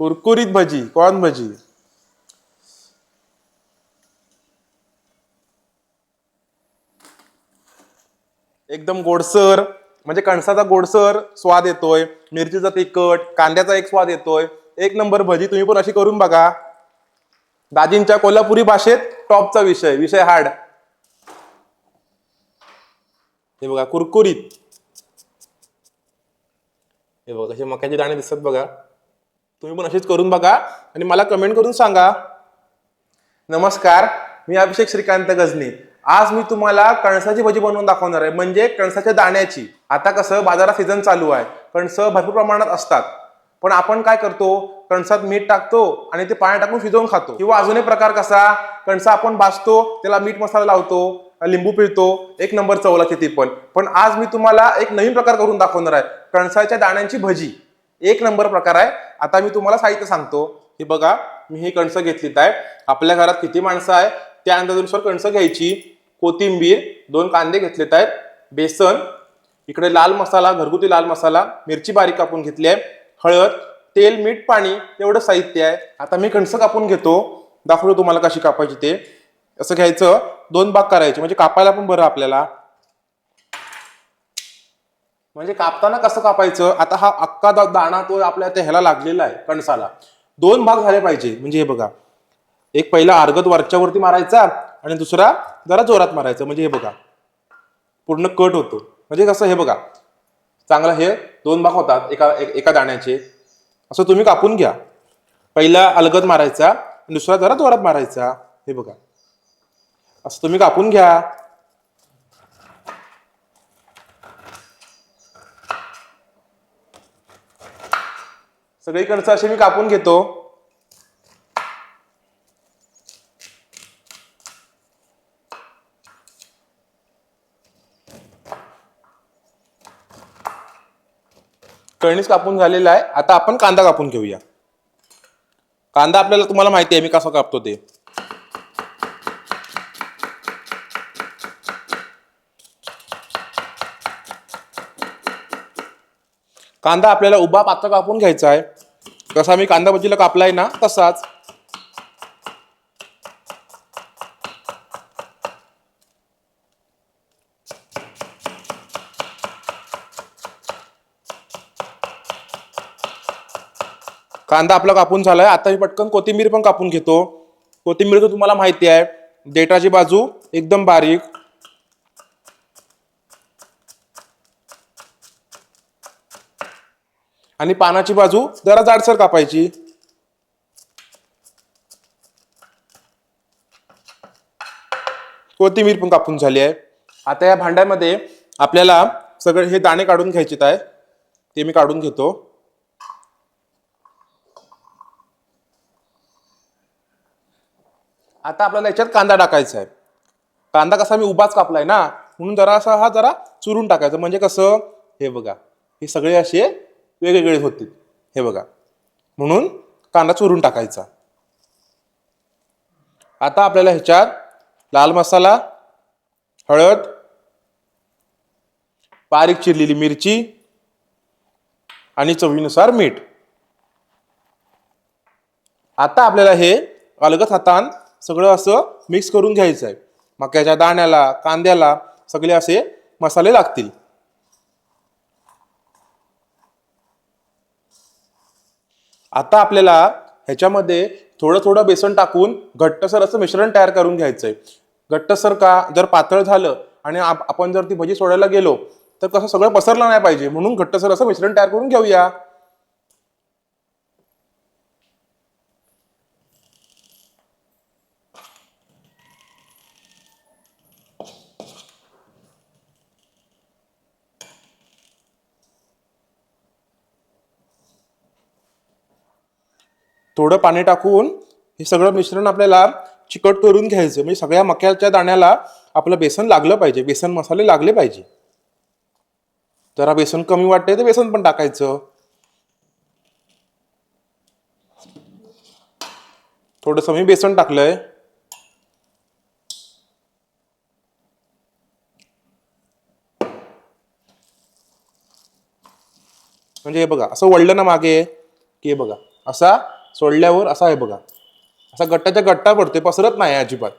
कुरकुरीत भजी कॉर्न भजी. एकदम गोडसर म्हणजे कणसाचा गोडसर स्वाद येतोय मिरचीचा तिखट कांद्याचा एक स्वाद येतोय. एक नंबर भजी तुम्ही पण अशी करून बघा. दाजींच्या कोल्हापुरी भाषेत टॉपचा विषय विषय हार्ड. हे बघा कुरकुरीत. हे बघा कसे मक्याचे दाणे दिसतात बघा. तुम्ही पण असेच करून बघा आणि मला कमेंट करून सांगा. नमस्कार मी अभिषेक श्रीकांत गजनी. आज मी तुम्हाला कणसाची भजी बनवून दाखवणार आहे. म्हणजे कणसाच्या दाण्याची. आता कसं बाजारात सीझन चालू आहे. कणस भरपूर प्रमाणात असतात. पण आपण काय करतो कणसात मीठ टाकतो आणि ते पाणी टाकून शिजवून खातो. किंवा अजून एक प्रकार कसा कणस आपण भाजतो त्याला मीठ मसाला लावतो लिंबू पिळतो एक नंबर चवला किती पण. पण आज मी तुम्हाला एक नवीन प्रकार करून दाखवणार आहे. कणसाच्या दाण्यांची भजी. एक नंबर प्रकार आहे. आता मी तुम्हाला साहित्य सांगतो. हे बघा मी ही कणसं घेतलीत आहे. आपल्या घरात किती माणसं आहे त्या अंदाजानुसार कणसं घ्यायची. कोथिंबीर दोन कांदे घेतलेत आहेत. बेसन इकडे लाल मसाला घरगुती लाल मसाला मिरची बारीक कापून घेतली आहे. हळद तेल मीठ पाणी एवढं साहित्य आहे. आता मी कणसं कापून घेतो. दाखवतो तुम्हाला कशी कापायची ते. असं घ्यायचं. दोन भाग करायचे. म्हणजे कापायला पण बरं आपल्याला. म्हणजे कापताना कसं कापायचं? आता हा अख्खा दा- दाणा तो आपल्या त्या ह्याला लागलेला आहे कणसाला. दोन भाग झाले पाहिजे. म्हणजे हे बघा. एक पहिला अर्गत वरच्यावरती मारायचा आणि दुसरा जरा जोरात मारायचा. म्हणजे हे बघा. पूर्ण कट होतो. म्हणजे कसं हे बघा. चांगला हे दोन भाग होतात. एका एक- एका दाण्याचे. असं तुम्ही कापून घ्या. पहिला अलगद मारायचा आणि दुसरा जरा जोरात मारायचा. हे बघा. असं तुम्ही कापून घ्या. सगळी असे मी कापून घेतो. कळणीच कापून झालेला आहे. आता आपण कांदा कापून घेऊया. कांदा आपल्याला तुम्हाला माहिती आहे मी कसा कापतो ते. कांदा आपल्याला उभा पातळ कापून घ्यायचा आहे. कसा मी कांदा भजीला कापलाय ना तसाच. कांदा आपला कापून झालाय. आता मी पटकन कोथिंबीर पण कापून घेतो. कोथिंबीर तर तुम्हाला माहिती आहे. देठाची बाजू एकदम बारीक. आणि पानाची बाजू जरा जाडसर कापायची. कोथिंबीर पण कापून झाली आहे. आता या भांड्यामध्ये आपल्याला सगळे हे दाणे काढून घ्यायचे आहे. ते मी काढून घेतो. आता आपल्याला याच्यात कांदा टाकायचा आहे. कांदा कसा मी उभाच कापलाय ना म्हणून जरा असा हा जरा चुरून टाकायचा. म्हणजे कसं? हे बघा. हे सगळे असे वेगवेगळे होतील हे बघा. म्हणून कांदा चुरून टाकायचा. आता आपल्याला ह्याच्यात लाल मसाला हळद बारीक चिरलेली मिरची आणि चवीनुसार मीठ. आता आपल्याला हे अलगत हातान सगळं असं मिक्स करून घ्यायचं आहे मक्याच्या दाण्याला कांद्याला सगळे असे मसाले लागतील. आता आपल्याला ह्याच्यामध्ये थोडं थोडं बेसन टाकून घट्टसर असं मिश्रण तयार करून घ्यायचं आहे घट्टसर का जर पातळ झालं आणि आप- आपण जर ती भजी सोडायला गेलो तर कसं सगळं पसरलं नाही पाहिजे. म्हणून घट्टसर असं मिश्रण तयार करून घेऊया. थोडं पाणी टाकून हे सगळं मिश्रण आपल्याला चिकट करून घ्यायचं. म्हणजे सगळ्या मक्याच्या दाण्याला आपलं बेसन लागलं पाहिजे. बेसन मसाले लागले पाहिजे. जरा बेसन कमी वाटते तर बेसन पण टाकायचं. थोडंसं मी बेसन टाकलंय. म्हणजे हे बघा असं वळलं ना मागे की हे बघा असा सोडल्यावर असा आहे बघा. असा गट्टाच्या गट्टा पडतोय पसरत नाही अजिबात.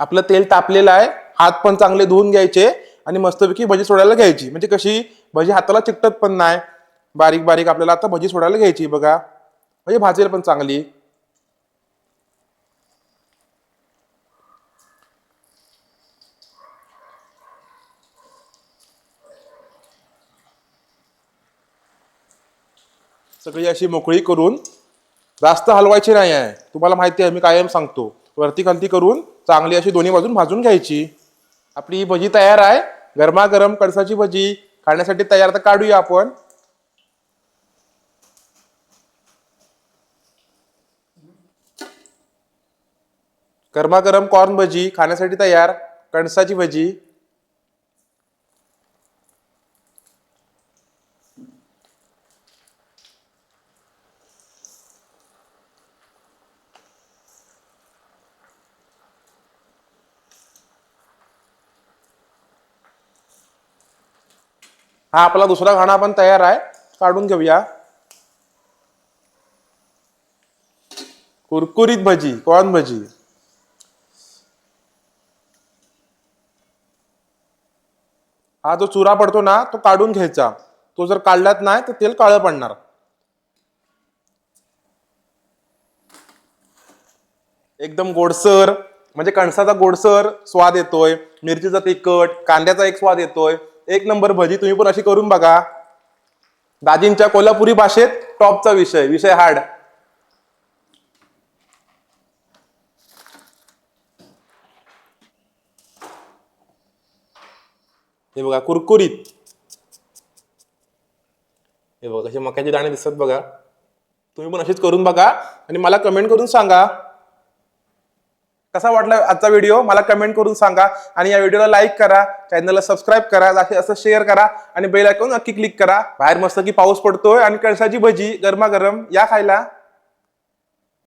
आपलं तेल तापलेलं आहे हात पण चांगले धुवून घ्यायचे आणि मस्तपैकी भजी सोडायला घ्यायची. म्हणजे कशी भजी हाताला चिकटत पण नाही. बारीक बारीक आपल्याला आता भजी सोडायला घ्यायची बघा. म्हणजे भाजेल पण चांगली. सगळी अशी मोकळी करून जास्त हलवायची नाही आहे. तुम्हाला माहिती आहे मी कायम सांगतो. वरती खालती करून चांगली अशी दोन्ही बाजून भाजून घ्यायची. आपली ही भजी तयार आहे. गरमागरम कणसाची भजी खाण्यासाठी तयार तर काढूया आपण. गरमागरम कॉर्न भजी खाण्यासाठी तयार. कणसाची भजी. हा आपला दुसरा घाणा पण तयार आहे. काढून घेऊया. कुरकुरीत भजी कॉर्न भजी? हा जो चुरा पडतो ना तो काढून घ्यायचा. तो जर काढलात नाही तर तेल काळं पडणार. एकदम गोडसर म्हणजे कणसाचा गोडसर स्वाद येतोय. मिरचीचा तिखट कांद्याचा एक स्वाद येतोय. एक नंबर भजी तुम्ही पण अशी करून बघा. दाजींच्या कोल्हापुरी भाषेत टॉपचा विषय विषय हार्ड हे बघा कुरकुरीत. हे बघा असे मक्याचे दाणे दिसतात बघा. तुम्ही पण अशीच करून बघा आणि मला कमेंट करून सांगा. कसा वाटला आजचा व्हिडिओ मला कमेंट करून सांगा. आणि या व्हिडिओला लाईक करा. चॅनलला सबस्क्राईब करा. असं शेअर करा. आणि बेल आयकॉन नक्की क्लिक करा. बाहेर मस्त की पाऊस पडतोय आणि कळसाची भजी गरमागरम या खायला.